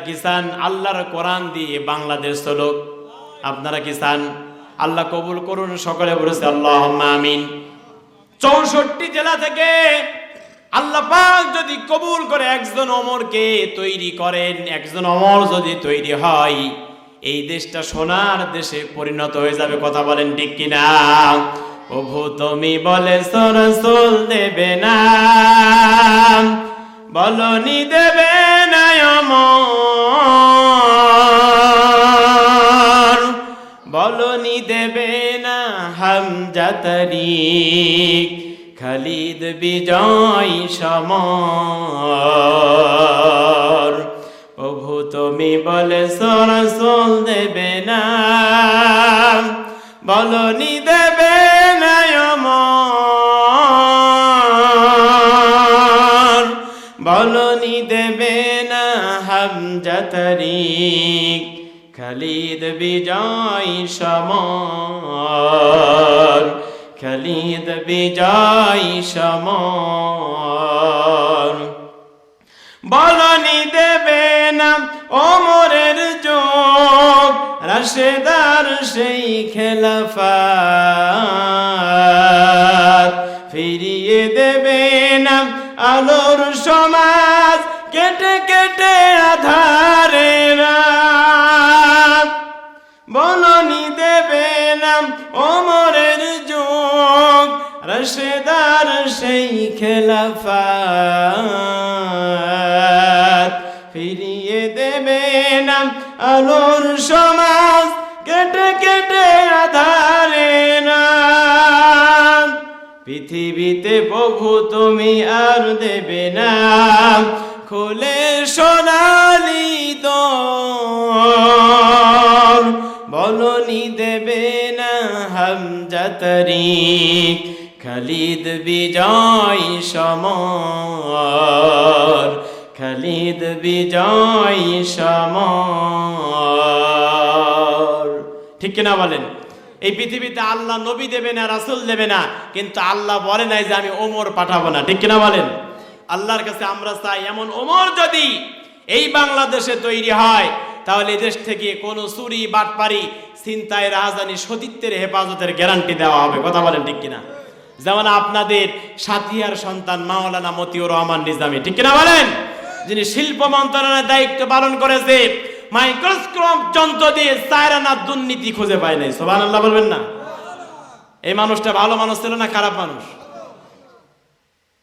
চান আল্লাহর কোরআন দিয়ে বাংলাদেশ চলুক। আপনারা কি চান? আল্লাহ কবুল করুন, সকলে বলেছে আল্লাহ আমিন। চৌষট্টি জেলা থেকে আল্লাহ পাক যদি কবুল করে, একজন অমরকে তৈরি করেন, একজন অমর যদি তৈরি হয়, এই দেশটা সোনার দেশে পরিণত হয়ে যাবে, কথা বলেন ঠিক কিনা? প্রভু তুমি বলে সরসুল দেবে না। বলনি দেবে না অমর বলনি দেবে না হামজা তারিক, খালিদ বিজয় সমর। প্রভু তুমি বলে সরসল দেবে না। বলনি দেবে না বলনি দেবে হামজা খালিদ বিজয় সমর, খালিদ বিজয় সমর। বলনি দেবে না ওমরের যোগ, রাশেদার সেই খেলাফাত। ফিরিয়ে দেবে না আলোর কেটে কেটে আধারে বলনি দেবে না ওমরের যোগ। রশেদার সেই খেলাফাত। ফিরিয়ে দেবে না আলোর সমাজ। কেটে কেটে আধারে না পৃথিবীতে প্রভু তুমি আর দেবে না খুলে সোনালি দর বলনি দেবে না হামজা তারিক, খালিদ বিজয় সমর, খালিদ বিজয় সমর। ঠিক কিনা বলেন? এই পৃথিবীতে আল্লাহ নবী দেবে না, রাসুল দেবে না, কিন্তু আল্লাহ বলে নাই যে আমি ওমর পাঠাবো না। ঠিক কিনা বলেন? আল্লাহর কাছে আমরা চাই, এমন ওমর যদি এই বাংলাদেশে তৈরি হয়, তাহলে দেশ থেকে কোনো চুরি, বাটপারি চিন্তায় রাজধানী সতীত্বের হেফাজতের গ্যারান্টি দেওয়া হবে। কথা বলেন ঠিক কিনা? যেমন আপনাদের সাথিয়ার সন্তান মাওলানা মতিউর রহমান নিজামী, ঠিক কিনা বলেন? যিনি শিল্প মন্ত্রণালয়ের দায়িত্ব পালন করেছে, মাইক্রোস্কোপ যন্ত্র দিয়ে চায়রানা দুর্নীতি খুঁজে পায় নাই। সোবান আল্লাহ বলবেন না? এই মানুষটা ভালো মানুষ ছিল না খারাপ মানুষ?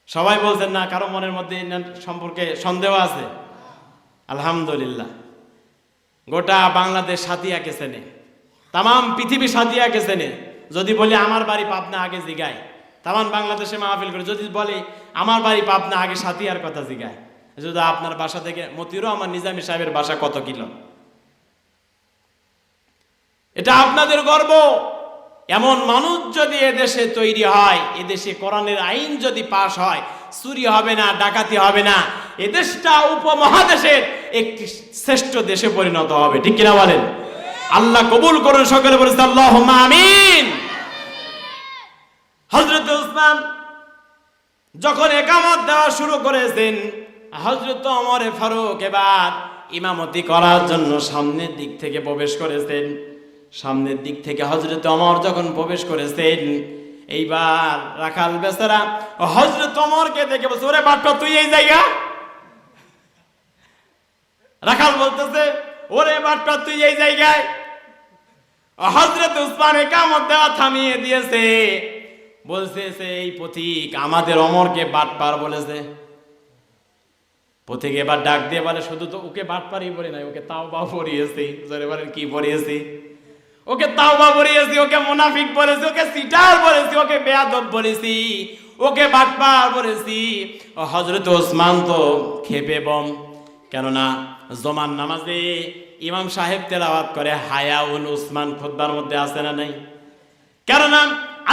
সবাই বলছেন, না, কারও মনের মধ্যে সম্পর্কে সন্দেহ আছে? আলহামদুলিল্লাহ। গোটা বাংলাদেশ সাথিয়াকে চেনে। তাম পৃথিবী সাথিয়াকে চেনে। যদি বলি, আমার বাড়ি পাবনা, আগে জিগায়। তামান বাংলাদেশে মাহফিল করে। যদি বলে, আমার বাড়ি পাবনা, আগে সাথিয়ার কথা জিগায়। যদি আপনার বাসা থেকে মতিরও আমার নিজামী সাহেবের বাসা কত কিলো? এটা আপনাদের গর্ব। এমন মানুষ যদি এদেশে তৈরি হয়, এদেশে কোরআনের আইন যদি পাশ হয়, চুরি হবে না, ডাকাতি হবে না এদেশটা উপমহাদেশের একটি শ্রেষ্ঠ দেশে পরিণত হবে, ঠিক কিনা বলেন? আল্লাহ কবুল করুন সকলে বলেছে আল্লাহ আমিন। হজরত উসমান যখন একামত দেওয়া শুরু করেছেন হজরত অমরে ফারুক এবার ইমামতি করার জন্য সামনের দিক থেকে প্রবেশ করেছেন। সামনের দিক থেকে হজরত অমর যখন প্রবেশ করেছেন, এইবার রাখাল বেচারা হজরত অমরকে দেখে বলছে, ওরে বাট্টা তুই এই জায়গা? রাখাল বলতেছে, ওরে বাট্টা তুই এই জায়গায়? হজরত উসমান একামত দেওয়া থামিয়ে দিয়েছে। বলছে, সে এই পথিক, আমাদের অমরকে বাটপার বলেছে। পথিক এবার ডাক দিয়ে বলে, শুধু তো ওকে বাটপারই বলি নাই, ওকে তাও বা পড়িয়েছি। জোরে বলেন, কি পড়িয়েছি? ওকে তাওবা বলেছি, ওকে মুনাফিক বলেছি, ওকে সিটার বলেছি, ওকে বেয়াদব বলেছি, ওকে বাটপার বলেছি। হজরত ওসমান তো খেপে বম, কেননা জমান নামাজে ইমাম সাহেব তেলাওয়াত করে, হায়াউল উসমান খুদ্বার মধ্যে আছে না নাই? কেননা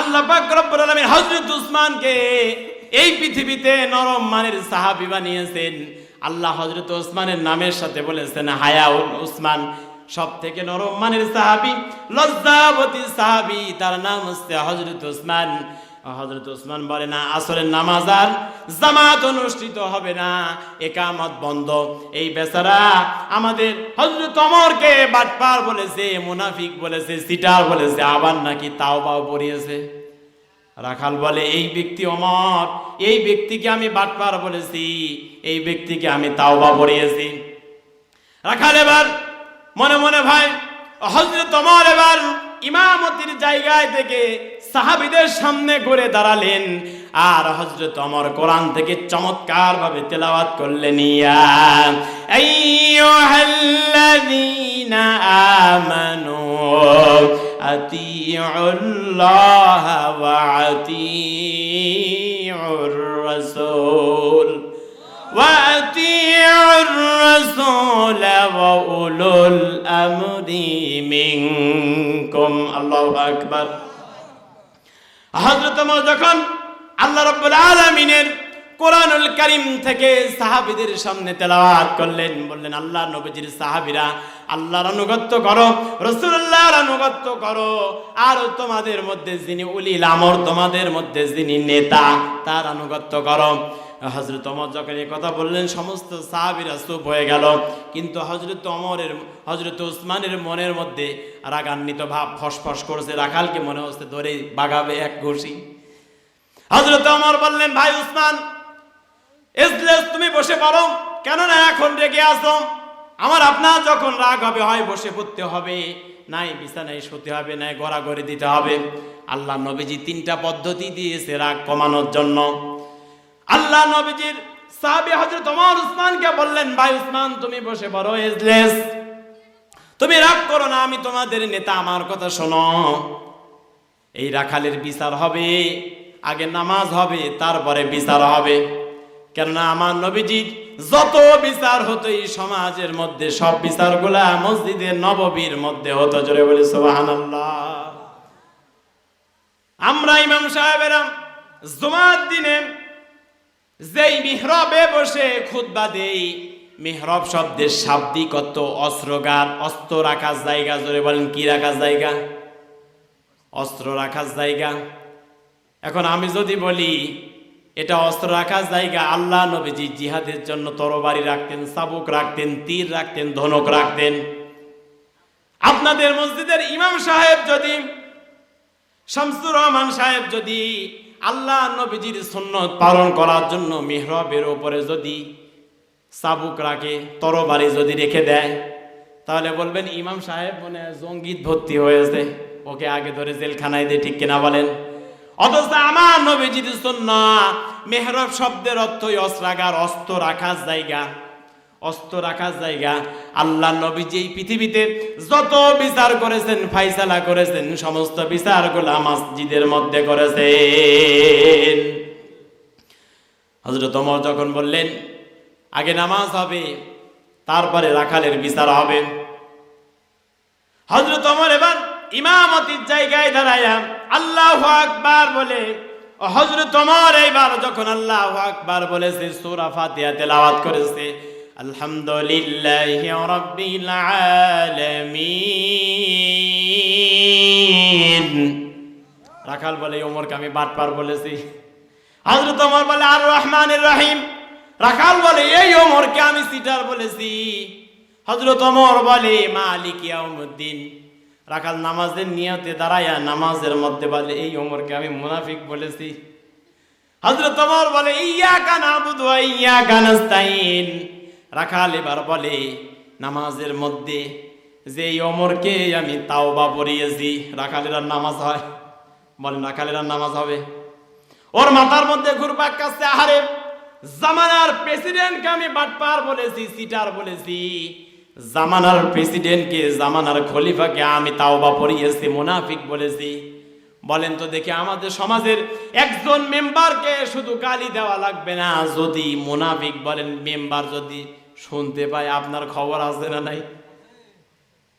আল্লাহ পাক রব্বুল আলামিন হযরত উসমানকে এই পৃথিবীতে নরম মানের সাহাবী বানিয়েছেন। আল্লাহ হযরত উসমানের নামের সাথে বলেছেন, হায়াউল উসমান সব থেকে নরম মানের সাহাবী, লজ্জাবতী সাহাবি, তার নাম হচ্ছে হযরত উসমান। হজরত উসমান বলে না, আসরের নামাজ আর জামাত অনুষ্ঠিত হবে না, একামত বন্ধ। এই বেচারা আমাদের হজরত অমরকে বাটপার বলেছে, মুনাফিক বলেছে, সিটার বলেছে, আবার নাকি তাও বাও পড়িয়েছে রাখাল বলে, এই ব্যক্তি অমর এই ব্যক্তিকে আমি বাটপার বলেছি, এই ব্যক্তিকে আমি তাও বা পড়িয়েছি রাখাল এবার মনে মনে ভাই হজরত তোমার এবার ইমামতির জায়গায় থেকে সাহাবিদের সামনে করে দাঁড়ালেন আর হজরত অমর কোরআন থেকে চমৎকার ভাবে তেলাওয়াত করলেন, ইয়া الرسول وأولو الأمر منكم الله أكبر হযরত ওমর যখন আল্লাহ রাব্বুল আলামিনের কোরআনুল কারীম থেকে সাহাবীদের সামনে তেলাওয়াত করলেন বললেন আল্লাহ নবীজির সাহাবীরা আল্লাহর আনুগত্য করো রাসূলুল্লাহর আনুগত্য করো আর তোমাদের মধ্যে যিনি উলিল আমর তোমাদের মধ্যে যিনি নেতা তার আনুগত্য করো হজরত অমর যখন এই কথা বললেন, সমস্ত সাহাবিরা চুপ হয়ে গেল। কিন্তু হজরত অমরের হজরত উসমানের মনের মধ্যে রাগান্বিত ভাব, ফসফস করছে। রাখালকে মনে হচ্ছে ধরে বাগাবে এক ঘুষি। হজরত অমর বললেন, ভাই উসমান তুমি বসে পারো কেননা এখন রেগে আসো আমার আপনার যখন রাগ হবে, হয় বসে পড়তে হবে। নাই বিছানায় শুতে হবে, নাই গড়াগড়ি দিতে হবে। আল্লাহ নবীজি তিনটা পদ্ধতি দিয়েছে রাগ কমানোর জন্য। আল্লাহ নবীজির সাহাবী হযরত ওমর উসমানকে বললেন, ভাই উসমান, তুমি বসে পড়ো, এজলেস। তুমি রাগ করো না, আমি তোমাদের নেতা, আমার কথা শোনো। এই রাখালের বিচার হবে, আগে নামাজ হবে, তারপরে বিচার হবে। কেননা আমার নবীজির যত বিচার হতো এই সমাজের মধ্যে, সব বিচারগুলা মসজিদে, নববীর মধ্যে হতো, জোরে বলি, সুবহানাল্লাহ। আমরা ইমাম সাহেবেরা জুমার দিনে যেই মিহরবে বসে খুতবা দেই, মিহরব শব্দের শাব্দিক অর্থ অস্ত্রগার অস্ত্র রাখার জায়গা, জোরে বলেন, কি রাখার জায়গা? অস্ত্র রাখার জায়গা। এখন আমি যদি বলি, এটা অস্ত্র রাখার জায়গা, আল্লাহ নবীজি জিহাদের জন্য তরবারি রাখতেন চাবুক রাখতেন, তীর রাখতেন, ধনক রাখতেন। আপনাদের মসজিদের ইমাম সাহেব যদি, শামসুর রহমান সাহেব যদি আল্লাহ নবীজির সুন্নত পালন করার জন্য মিহরবের ওপরে যদি চাবুক রাখে, তরবারি যদি রেখে দেয়, তাহলে বলবেন, ইমাম সাহেব মনে জঙ্গিত ভর্তি হয়েছে। ওকে আগে ধরে জেলখানায় দিয়ে ঠিক কিনা বলেন। অথচ আমার নবীজির সুন্নাত মেহরব শব্দের অর্থই অস্ত্রাগার, অস্ত্র রাখার জায়গা। অস্ত্র রাখার জায়গা। আল্লাহ নবীজি এই পৃথিবীতে যত বিচার করেছেন, ফাইসালা করেছেন, সমস্ত বিচারগুলা মসজিদের মধ্যে করেছেন। হজরত ওমর যখন বললেন, আগে নামাজ হবে, তারপরে রাখালের বিচার হবে। হজরত ওমর এবার ইমামতির জায়গায় দাঁড়ায়া আল্লাহ আকবার বলে হজরত ওমর, এইবার যখন আল্লাহ আকবার বলেছে, সূরা ফাতিহা তেলাওয়াত করেছে আলহামদুলিল্লাহি রাব্বিল আলামিন। রাখাল বলে ওমরকে আমি বাটপার বলেছি। হজরত ওমর বলে আর রহমানের রহিম। রাখাল বলে, এই ওমরকে আমি সিটার বলেছি। হজরত ওমর বলে, মালিক ইয়াউমুদ্দিন। রাখাল নামাজের নিয়তে দাঁড়ায়া নামাজের মধ্যে বলে, এই ওমরকে আমি মুনাফিক বলেছি। হজরত ওমর বলে ইয়া কানা বুধ ইয়া কানাস্তাইন রাখাল এবার বলে, নামাজের মধ্যে যে এই ওমরকে আমি তাওবা পড়িয়েছি রাখালের আর নামাজ হয়। বলেন, রাখালের আর নামাজ হবে? ওর মাথার মধ্যে ঘুরপাক কাছে আহারে! জামানার প্রেসিডেন্টকে আমি বাটপার বলেছি, সিটার বলেছি। জামানার প্রেসিডেন্টকে, জামানার খলিফাকে আমি তাওবা পড়িয়েছি মুনাফিক বলেছি। বলেন তো দেখি আমাদের সমাজের একজন মেম্বারকে শুধু গালি দেওয়া লাগবে না। যদি মুনাফিক বলেন, মেম্বার যদি শুনতে পায়, আপনার খবর আছে না নাই?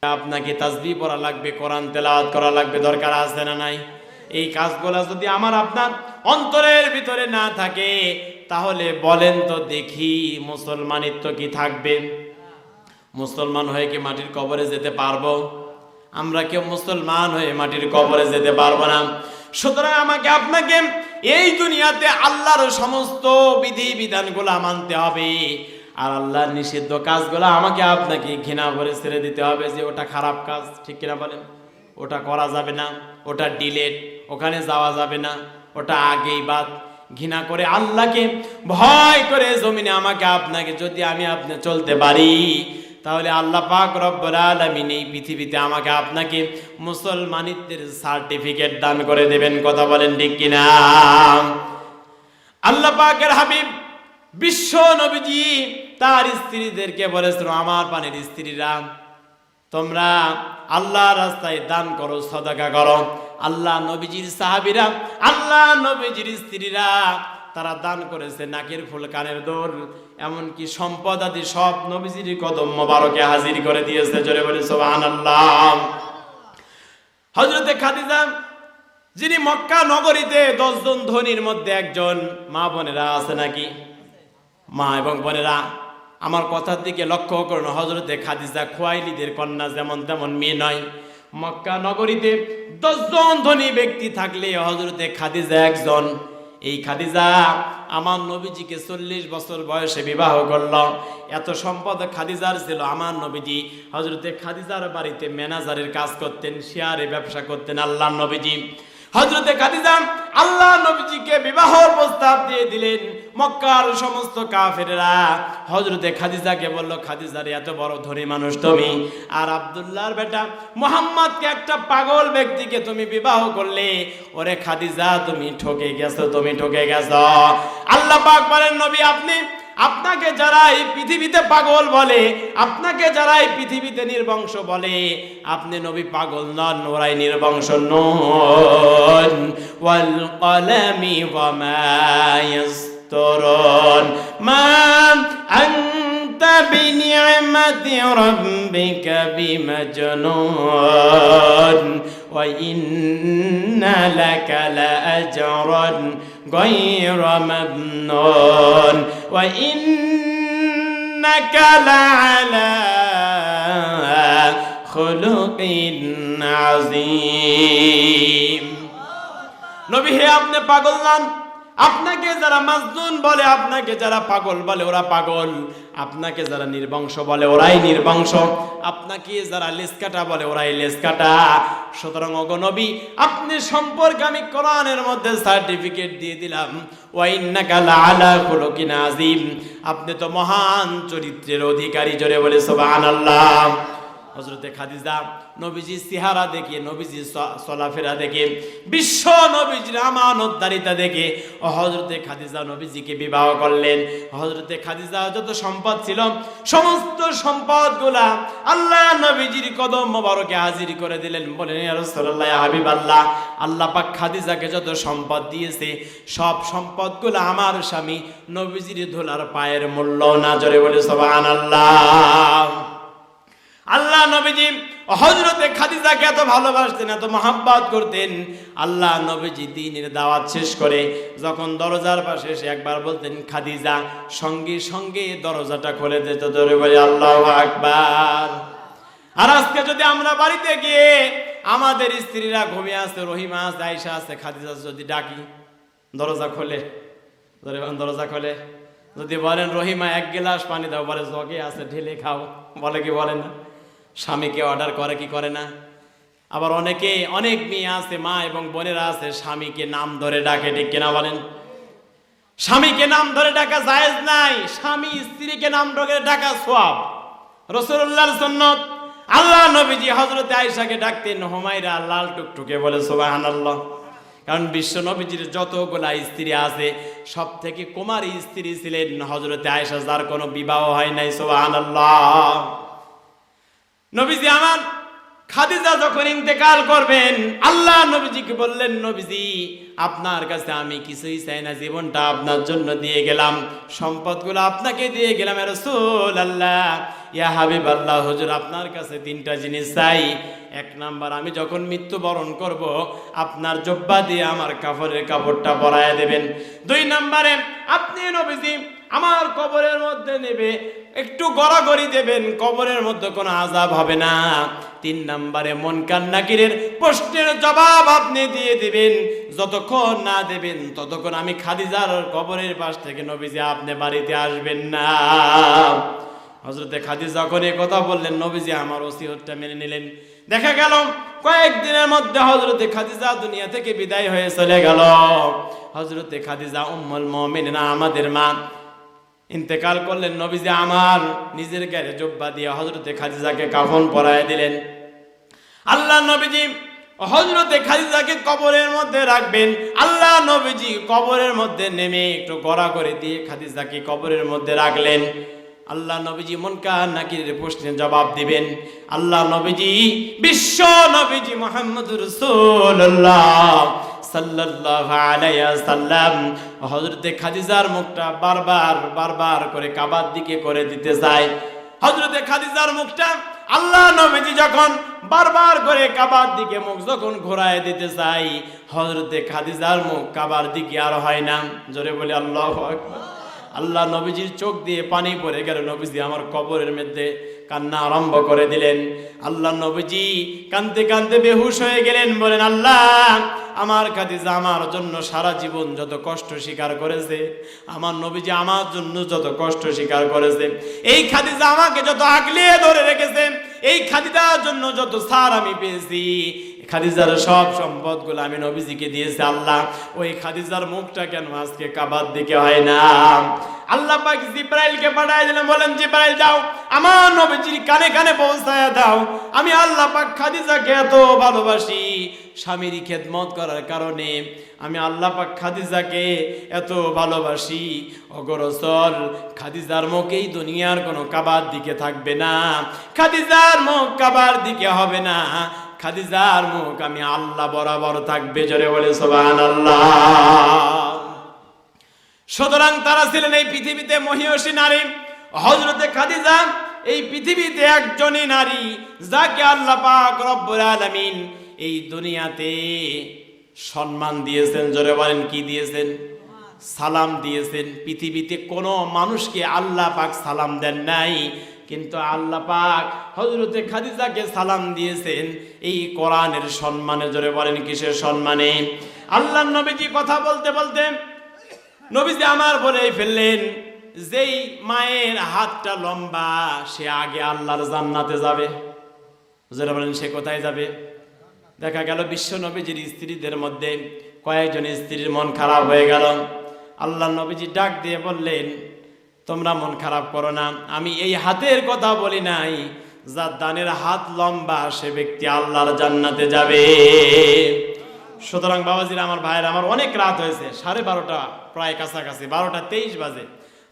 আপনাকে তাসবি পড়া লাগবে, কোরআন তেলাওয়াত করা লাগবে, দরকার আছে না নাই? এই কাজগুলো যদি আমার আপনার অন্তরের ভিতরে না থাকে, তাহলে বলেন তো দেখি মুসলমানিত্ব কি থাকবে? মুসলমান হয়ে কি মাটির কবরে যেতে পারব? আমরা কেউ মুসলমান হয়ে মাটির কবরে যেতে পারব না। সুতরাং আমাকে আপনাকে এই দুনিয়াতে আল্লাহর সমস্ত বিধি বিধানগুলো মানতে হবে। আর আল্লাহর নিষিদ্ধ কাজগুলো আমাকে আপনাকে ঘৃণা করে ছেড়ে দিতে হবে যে ওটা খারাপ কাজ, ঠিক কিনা বলেন? ওটা করা যাবে না, ওটা ডিলেট, ওখানে যাওয়া যাবে না, ওটা আগেই বাদ। ঘৃণা করে আল্লাহকে ভয় করে জমিনে আমাকে আপনাকে, যদি আমি আপনি চলতে পারি তাহলে আল্লাহ পাক রব্বুল আলামিন এই পৃথিবীতে আমাকে আপনাকে মুসলমানিত্বের সার্টিফিকেট দান করে দেবেন, কথা বলেন ঠিক কিনা? আল্লাহ পাকের হাবিব বিশ্ব নবীজি তার স্ত্রীদেরকে বলেছিল, আমার পানির স্ত্রীরা, তোমরা আল্লাহ রাস্তায় দান করো, সদাকা করো। আল্লাহ নবীজির সাহাবিরা, আল্লাহ নবীজির স্ত্রীরা তারা দান করেছে নাকের ফুল কানের দোল এমনকি সম্পদ আদি সব নবীজির কদম মোবারকে হাজির করে দিয়েছে। জোরে বলে সোহান আল্লাহ হজরতে খাদিজা, যিনি মক্কা নগরীতে দশজন ধনির মধ্যে একজন, মা বোনেরা আছে নাকি? মা এবং বোনেরা, আমার কথার দিকে লক্ষ্য করুন। হজরতে খাদিজা খোয়াইলিদের কন্যা যেমন তেমন মেয়ে নয়। মক্কা নগরীতে দশজন ধনী ব্যক্তি থাকলে হজরতে খাদিজা একজন এই খাদিজা, আমার নবীজিকে চল্লিশ বছর বয়সে বিবাহ করল এত সম্পদ খাদিজার ছিল, আমার নবীজি। হজরতে খাদিজার বাড়িতে ম্যানেজারের কাজ করতেন শেয়ারে ব্যবসা করতেন আল্লাহ নবীজি। হজরতে খাদিজা প্রস্তাব দিয়ে দিলেন, মক্কার সমস্ত কাফেরা হজরতে খাদিজাকে বলল খাদিজার এত বড় ধনী মানুষ তুমি। আর আবদুল্লাহর বেটা মোহাম্মদকে একটা পাগল ব্যক্তিকে তুমি বিবাহ করলে। ওরে খাদিজা, তুমি ঠকে গেছো, তুমি ঠকে গেছো। আল্লাহ পাক বলেন, নবী, আপনি আপনাকে যারা এই পৃথিবীতে পাগল বলে, আপনাকে যারা এই পৃথিবীতে নির্বংশ বলে, আপনি নবী পাগল নন, ওরাই নির্বংশ নন। ওয়াল কলামি ওয়া মা ওয়া ইন্না লাকা লাআজরান غير ممنون وإنك لعلى خلق عظيم নবী হে আপনি পাগল নন আপনাকে যারা মাজনুন বলে, আপনাকে যারা পাগল বলে, ওরা পাগল। আপনাকে যারা নির্বংশ বলে, ওরাই নির্বংশ। আপনাকে যারা লেসকাটা বলে, ওরাই লেসকাটা সুতরাং অগনবী আপনি সম্পর্কে আমি কোরআনের মধ্যে সার্টিফিকেট দিয়ে দিলাম। আপনি তো মহান চরিত্রের অধিকারী, জোরে বলে সুবহানাল্লাহ। হজরতে খাদিজা নবীজি সিহারা দেখে, নবীজি চলাফেরা দেখে, বিশ্ব নবীজির আমানতদারিতা দেখে হজরতে খাদিজা নবীজিকে বিবাহ করলেন। হজরতে খাদিজা যত সম্পদ ছিল, সমস্ত সম্পদগুলা আল্লাহ নবীজির কদম মোবারকে হাজির করে দিলেন। বলেন রাসূলুল্লাহ, ইয়া হাবিবাল্লাহ, আল্লাহ পাক খাদিজাকে যত সম্পদ দিয়েছে, সব সম্পদগুলো আমার স্বামী নবীজির ধুলার পায়ের মূল্য না। জোরে বলে, সুবহানাল্লাহ। আল্লাহ নবীজি হজরতে খাদিজাকে এত ভালোবাসতেন এত মহাব্বাত করতেন। আল্লাহ নবীজি দিনের দাওয়াত শেষ করে যখন দরজার পাশে এসে একবার বলতেন খাদিজা সঙ্গে সঙ্গে দরজাটা খুলে দিত ধরে বলে আল্লাহ আকবার। আর আজকে যদি আমরা বাড়িতে গিয়ে আমাদের স্ত্রীরা ঘুমিয়ে আছে রহিমা আছে আয়সা আছে খাদিজা যদি ডাকি দরজা খোলে। বলেন, দরজা খোলে। যদি বলেন রহিমা এক গিলাস পানি দাও। বলে জগে আছে ঢেলে খাও। বলে কি বলে না? স্বামীকে অর্ডার করে, কি করে না? আবার অনেকে, অনেক মেয়ে আছে, মা এবং বোনেরা আছে, স্বামীকে নাম ধরে ডাকে, ঠিক কিনা বলেন? স্বামীকে নাম ধরে ডাকা জায়েজ নাই, স্বামী স্ত্রীকে নাম ধরে ডাকা সোয়াব। রসুল্লাহর সন্ন্যত আল্লাহ নবীজি হজরতে আয়েশাকে ডাকতেন, হুমায়রা লাল টুকটুকে বলে, সুবহানাল্লাহ। কারণ বিশ্ব নবীজির যতগুলা স্ত্রী আছে সব থেকে কুমারী স্ত্রী ছিলেন হজরতে আয়েশা, যার কোনো বিবাহ হয় নাই, সুবহানাল্লাহ। নবীজি আমার খাদিজা যখন ইন্তেকাল করবেন, আল্লাহ নবীজিকে বললেন, নবীজি, আপনার কাছে আমি কিছুই চাই না, জীবনটা আপনার জন্য দিয়ে গেলাম। সম্পদগুলো আপনাকে দিয়ে গেলাম রসুল আল্লাহ ইয়া হাবিব আল্লাহ হুজুর, আপনার কাছে তিনটা জিনিস চাই। এক নাম্বার, আমি যখন মৃত্যুবরণ করব, আপনার জব্বা দিয়ে আমার কাপড়ের কাপড়টা পরায় দেবেন। দুই নাম্বারে, আপনি নবীজি, আমার কবরের মধ্যে নেবে একটু গড়াগড়ি দেবেন, কবরের মধ্যে কোনো আজাব হবে না। তিন নম্বরে মন কান্নাকিরের প্রশ্নের জবাব আপনি দিয়ে দিবেন। যতক্ষণ না দেবেন, ততক্ষণ আমি খাদিজার কবরের পাশ থেকে নবীজি আপনি বাড়িতে আসবেন না। হজরতে খাদিজা যখন এই কথা বললেন, নবীজি আমার ওসিহতটা মেনে নিলেন। দেখা গেল, কয়েকদিনের মধ্যে হজরতে খাদিজা দুনিয়া থেকে বিদায় হয়ে চলে গেল। হজরতে খাদিজা উম্মুল মুমিনিনা, আমাদের মা ইন্তেকাল করলেন নবীজি আমার নিজের গায়ে জব্বা দিয়ে হজরতে খাদিজাকে কাফন পরায় দিলেন। আল্লাহ নবীজি হজরতে খাদিজাকে কবরের মধ্যে রাখবেন। আল্লাহ নবীজি কবরের মধ্যে নেমে একটু গড়া করে দিয়ে খাদিজাকে কবরের মধ্যে রাখলেন। আল্লাহ নবীজি মনকা নাকিরের প্রশ্নের জবাব দিবেন। আল্লাহ নবীজি বিশ্ব নবীজি মোহাম্মদ রসুল্লাহ সাল্লাল্লাহু আলাইহি সাল্লাম হযরতে খাদিজার মুখটা বারবার বারবার করে কাবার দিকে করে দিতে চায় হযরতে খাদিজার মুখটা আল্লাহ নবীজি যখন বারবার করে কাবার দিকে মুখ যখন ঘোরায় দিতে চাই হযরতে খাদিজার মুখ কাবার দিকে আর হয় না। জোরে বলে, আল্লাহু আল্লাহ নবীজির চোখ দিয়ে পানি পড়ে গেল। নবীজি আমার কবরের মধ্যে কান্না আরম্ভ করে দিলেন। আল্লাহ নবীজি কানতে কানতে বেহুশ হয়ে গেলেন। বলেন, আল্লাহ আমার খাদিজা আমার জন্য সারা জীবন যত কষ্ট স্বীকার করেছে, আমার নবীজি আমার জন্য যত কষ্ট স্বীকার করেছে, এই খাদিজা আমাকে যত আগলিয়ে ধরে রেখেছে, এই খাদিজার জন্য যত সার আমি পেয়েছি খাদিজার সব সম্পদগুলো আমি নবীজিকে দিয়েছি আল্লাহ ওই খাদিজার মুখটা কেন আজকে কাবার দিকে হয় না? আল্লাহ পাক জিব্রাইলকে পাঠায় দিলেন, বলেন, জিব্রাইল, যাও। আমার নবীজির কানে কানে পৌঁছায় দাও। আমি আল্লাহ পাক খাদিজাকে এত ভালোবাসি। স্বামীর খেদমত করার কারণে আমি আল্লাহ পাক খাদিজাকে এত ভালোবাসি। অগরসল খাদিজার মুখেই দুনিয়ার কোনো কাবার দিকে থাকবে না। খাদিজার মুখ কাবার দিকে হবে না। খাদিজার মুখ, আমি আল্লাহ বরাবর থাকবে, জোরে বলে সোবান সুতরাং তারা ছিলেন এই পৃথিবীতে মহিষী নারী। হজরতে খাদিজা এই পৃথিবীতে একজনই নারী, যাকে আল্লাহ পাক রব্বুল আলামিন এই দুনিয়াতে সম্মান দিয়েছেন, জোরে বলেন কি দিয়েছেন? সালাম দিয়েছেন। পৃথিবীতে কোনো মানুষকে আল্লাহ পাক সালাম দেন নাই। কিন্তু আল্লাহ পাক হজরতে খাদিজাকে সালাম দিয়েছেন। এই কোরআনের সম্মানে জোরে বলেন, কিসের সম্মানে? আল্লাহ নবীজি কথা বলতে বলতে নবীজি আমার বলে ফেললেন, যেই মায়ের হাতটা লম্বা, সে আগে আল্লাহর জান্নাতে যাবে। যারা বলেন, সে কোথায় যাবে? দেখা গেল বিশ্ব নবীজির স্ত্রীদের মধ্যে কয়েকজন স্ত্রীর মন খারাপ হয়ে গেল। আল্লাহ নবীজি ডাক দিয়ে বললেন তোমরা মন খারাপ করো না। আমি এই হাতের কথা বলি নাই, যার দানের হাত লম্বা, সে ব্যক্তি আল্লাহর জান্নাতে যাবে। সুতরাং বাবাজির, আমার ভাইয়ের, আমার অনেক রাত হয়েছে, সাড়ে বারোটা, প্রায় কাছাকাছি, বারোটা তেইশ বাজে।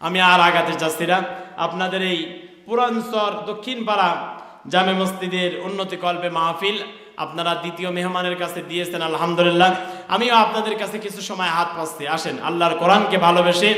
আমি আর আগাতে চাচ্ছি না। আপনাদের এই পুরানসর দক্ষিণ পাড়া জামে মসজিদের উন্নতি কল্পে মাহফিল আপনারা দ্বিতীয় মেহমানের কাছে দিয়েছেন, আলহামদুলিল্লাহ। আমিও আপনাদের কাছে কিছু সময় হাত পাচ্ছি। আসেন, আল্লাহর কোরআনকে ভালোবেসে